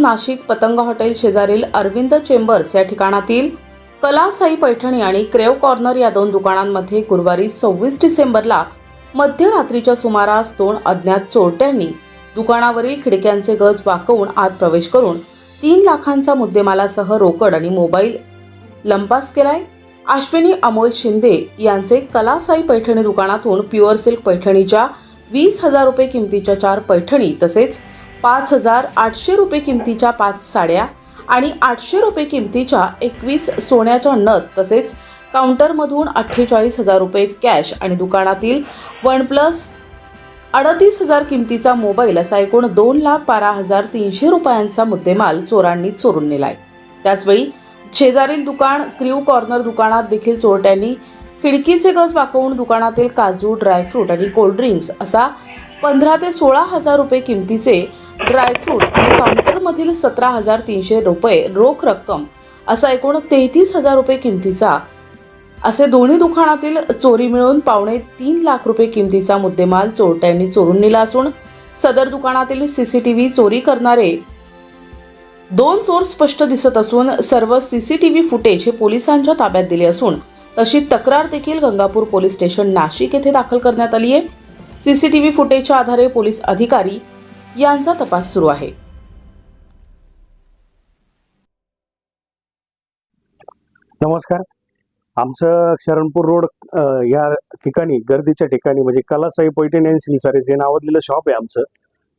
नाशिक पतंग हॉटेल शेजारील अरविंद चेंबर्स या ठिकाणातील कला साई पैठणी आणि क्रेव कॉर्नर या दोन दुकानांमध्ये गुरुवारी सव्वीस डिसेंबरला मध्यरात्रीच्या सुमारास दोन अज्ञात चोरट्यांनी दुकानावरील खिडक्यांचे गज वाकवून आत प्रवेश करून तीन लाखांचा मुद्देमालासह रोकड आणि मोबाईल लंपास केलाय. अश्विनी अमोल शिंदे यांचे कलासाई पैठणी दुकानातून प्युअर सिल्क पैठणीच्या वीस हजार रुपये किमतीच्या चार पैठणी तसेच पाच हजार आठशे रुपये किमतीच्या पाच साड्या आणि आठशे रुपये किमतीच्या एकवीस सोन्याच्या नथ तसेच काउंटरमधून अठ्ठेचाळीस हजार रुपये कॅश आणि दुकानातील वन प्लस अडतीस हजार किमतीचा मोबाईल असा एकूण दोन लाख बारा हजार तीनशे रुपयांचा मुद्देमाल चोरांनी चोरून नेलाय. त्याचवेळी शेजारील दुकान क्रिव कॉर्नर दुकानात देखील चोरट्यांनी खिडकीचे गज वाकवून दुकानातील काजू ड्रायफ्रूट आणि कोल्ड्रिंक्स असा पंधरा ते सोळा हजार रुपये किमतीचे ड्रायफ्रूट आणि काउंटरमधील सतरा हजार तीनशे रुपये रोख रक्कम असा एकूण तेहतीस हजार रुपये किमतीचा. असे दोन्ही दुकानातील चोरी मिळून पावणे तीन लाख रुपये किमतीचा मुद्देमाल चोरट्यांनी चोरून नेला असून सदर दुकानातील सीसीटीव्ही चोरी करणारे दोन चोर स्पष्ट दिसत असून सर्व सीसीटीव्ही फुटेज हे पोलिसांच्या ताब्यात दिले असून तशी तक्रार देखील गंगापूर पोलीस स्टेशन नाशिक येथे दाखल करण्यात आली आहे सीसीटीव्ही फुटेजच्या आधारे पोलीस अधिकारी यांचा तपास सुरू आहे. नमस्कार. आमचं शरणपूर रोड या ठिकाणी गर्दीच्या ठिकाणी म्हणजे कलासाई पैठण अँड सिल्सारीज हे नावाजलेलं शॉप आहे आमचं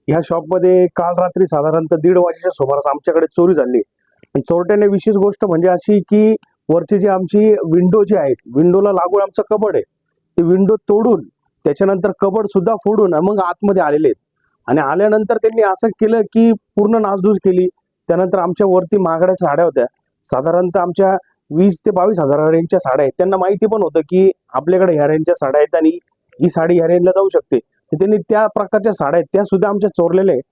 ह्या शॉपमध्ये काल रात्री साधारणतः दीड वाजेच्या सुमारास आमच्याकडे चोरी झाली. आणि चोरट्याने विशेष गोष्ट म्हणजे अशी की वरची जी आमची विंडो जी आहेत विंडोला लागून आमचं कबड आहे. ते विंडो तोडून त्याच्यानंतर कबड सुद्धा फोडून मग आतमध्ये आलेले आहेत. आणि आल्यानंतर त्यांनी असं केलं की पूर्ण नासधूस केली. त्यानंतर आमच्या वरती महागड्या साड्या होत्या. साधारणतः आमच्या वीस ते बावीस हजार रेंजच्या साड्या आहेत. त्यांना माहिती पण होतं की आपल्याकडे ह्या रेंजच्या साड्या आहेत आणि ही साडी ह्या रेंजला जाऊ शकते. तर त्यांनी त्या प्रकारच्या साड्या आहेत. त्या सुद्धा आमच्या चोरलेल्या आहेत.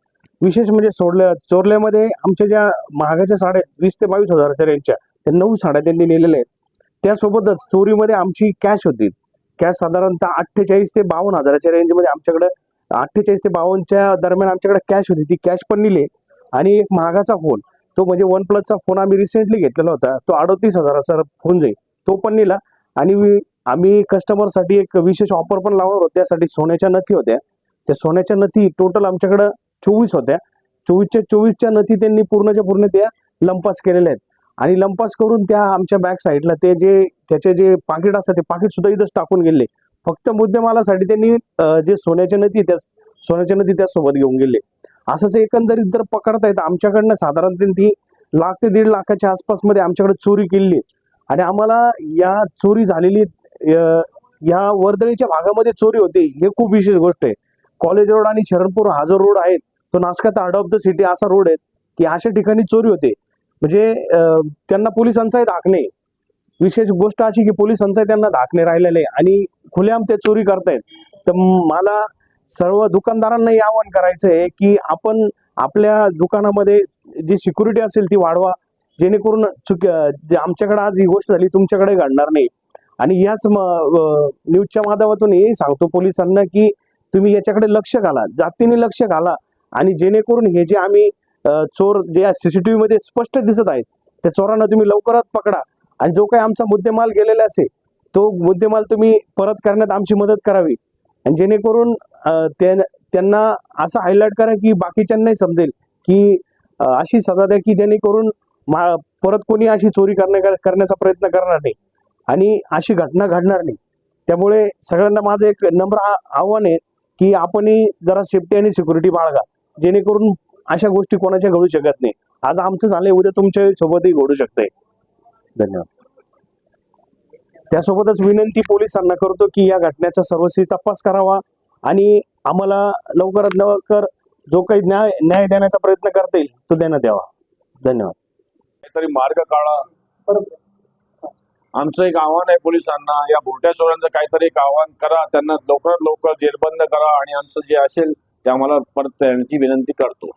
विशेष म्हणजे सोडल्या चोरल्यामध्ये आमच्या ज्या महागाच्या साड्या आहेत वीस ते बावीस हजाराच्या रेंजच्या त्या नऊ साड्या त्यांनी नेलेल्या आहेत. त्यासोबतच चोरीमध्ये आमची कॅश होती. कॅश साधारणतः अठ्ठेचाळीस ते बावन्न हजाराच्या रेंजमध्ये आमच्याकडे अठ्ठेचाळीस ते बावन्नच्या दरम्यान आमच्याकडे कॅश होती. ती कॅश पण नेली. आणि एक महागाचा फोन तो म्हणजे वन प्लसचा फोन आम्ही रिसेंटली घेतलेला होता. तो अडतीस हजाराचा फोन जाईल तो पण नेला. आणि आम्ही कस्टमरसाठी एक विशेष ऑफर पण लावणार होतो. त्यासाठी सोन्याच्या नथी होत्या. त्या सोन्याच्या नथी टोटल आमच्याकडं चोवीस होत्या. चोवीसच्या चोवीसच्या नथी त्यांनी पूर्णच्या पूर्ण त्या लंपास केलेल्या आहेत. आणि लंपास करून त्या आमच्या बॅक साईडला ते जे त्याचे जे पाकिट असतात ते पाकिट सुद्धा इथंच टाकून गेले. फक्त मुद्देमालासाठी त्यांनी जे सोन्याच्या नदी त्या सोन्याच्या नदी त्यासोबत घेऊन गेले. असंच एकंदरीत जर पकडता येत आमच्याकडनं साधारणतः ती लाख ते दीड लाखाच्या आसपासमध्ये आमच्याकडे चोरी केलेली आणि आम्हाला या चोरी झालेली या वर्दळीच्या भागामध्ये चोरी होते हे खूप विशेष गोष्ट आहे. कॉलेज रोड आणि शरणपूर हा जो रोड आहे तो नाशकात हार्ड ऑफ द सिटी असा रोड आहे की अशा ठिकाणी चोरी होते. म्हणजे त्यांना पोलिसांचाही धाक नाही. विशेष गोष्ट अशी की पोलिसांचा त्यांना धाकणे राहिलेले आहे. आणि खुलेआम ते चोरी करतायत. तर मला सर्व दुकानदारांनाही आवाहन करायचं आहे की आपण आपल्या दुकानामध्ये जी सिक्युरिटी असेल ती वाढवा. जेणेकरून चुक आमच्याकडे आज ही गोष्ट झाली तुमच्याकडे घडणार नाही. आणि याच म- न्यूजच्या माध्यमातून हे सांगतो पोलिसांना की तुम्ही याच्याकडे लक्ष घाला जातीने लक्ष घाला. आणि जेणेकरून हे जे आम्ही चोर जे सीसीटीव्ही मध्ये स्पष्ट दिसत आहेत त्या चोरांना तुम्ही लवकरात पकडा. आणि जो काही आमचा मुद्देमाल गेलेला असेल तो मुद्देमाल तुम्ही परत करण्यात आमची मदत करावी. आणि जेणेकरून त्यांना असं हायलाईट करा की बाकीच्यांनाही समजेल की अशी सजा द्या की जेणेकरून मा- परत कोणी अशी चोरी करण्या करण्याचा प्रयत्न करणार नाही. आणि अशी घटना घडणार नाही. त्यामुळे सगळ्यांना माझं एक नम्र आ- आव्हान आहे की आपणही जरा सेफ्टी आणि सिक्युरिटी बाळगा. जेणेकरून अशा गोष्टी कोणाच्या घडू शकत नाही. आज आमचं झालंय उद्या तुमच्या सोबतही घडू शकतंय. धन्यवाद. त्यासोबतच विनंती पोलिसांना करतो की या घटनेचा सर्वस्वी तपास करावा आणि आम्हाला लवकरात लवकर जो काही न्याय न्याय देण्याचा प्रयत्न करता येईल तो देण्यात यावा. धन्यवाद. काहीतरी मार्ग काढा. आमचं एक आव्हान आहे पोलिसांना या भुरट्या चोरांचं काहीतरी एक आव्हान करा त्यांना लवकरात लवकर जेरबंद करा आणि आमचं जे असेल ते आम्हाला परत त्यांची विनंती करतो.